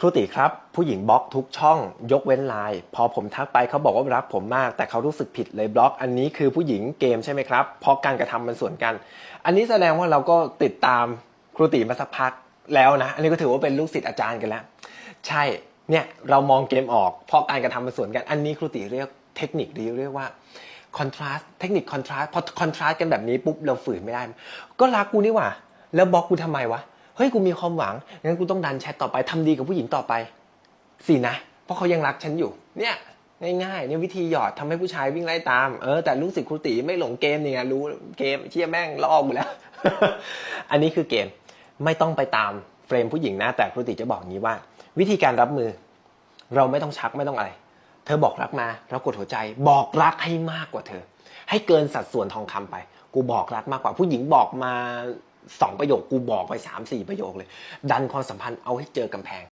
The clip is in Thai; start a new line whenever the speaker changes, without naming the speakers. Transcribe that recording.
ครูติครับ ผู้หญิงบล็อกทุกช่อง ยกเว้นไลน์พอผมทักไปเขาบอกว่ารักผมมาก แต่เขารู้สึกผิดเลยบล็อก อันนี้คือผู้หญิงเกมใช่ไหมครับเพราะการกระทำมันส่วนกัน อันนี้แสดงว่าเราก็ติดตามครูติมาสักพักแล้วนะ อันนี้ก็ถือว่าเป็นลูกศิษย์อาจารย์กันแล้ว ใช่เนี่ยเรามองเกมออกเพราะการกระทำมันส่วนกัน อันนี้ครูติเรียกเทคนิคดีเรียกว่าคอนทราสเทคนิคคอนทราสพอคอนทราสกันแบบนี้ปุ๊บเราฝืนไม่ได้ ก็รักกูนี่หว่า แล้วบล็อกกูทำไมวะ เฮ้ยกูมีความหวังงั้นกูต้องดันแชทต่อไปทำดีกับผู้หญิงต่อไปสินะ เพราะเขายังรักฉันอยู่ เนี่ยง่ายๆเนี่ยวิธีหยอดทำให้ผู้ชายวิ่งไล่ตามเออแต่ลูกศิษย์ครูตีไม่หลงเกมนี่ไงรู้เกมเชี่ยแม่งลอกกูแล้ว อันนี้คือเกมไม่ต้องไปตามเฟรมผู้หญิงนะแต่ครูติจะบอกงี้ว่า วิธีการรับมือ เราไม่ต้องชักไม่ต้องอะไร เธอบอกรักมาเรากดหัวใจ บอกรักให้มากกว่าเธอ ให้เกินสัดส่วนทองคำไป กูบอกรักมากกว่าผู้หญิงบอกมา สองประโยคกูบอกไปสามสี่ประโยคเลย ดันความสัมพันธ์เอาให้เจอกำแพง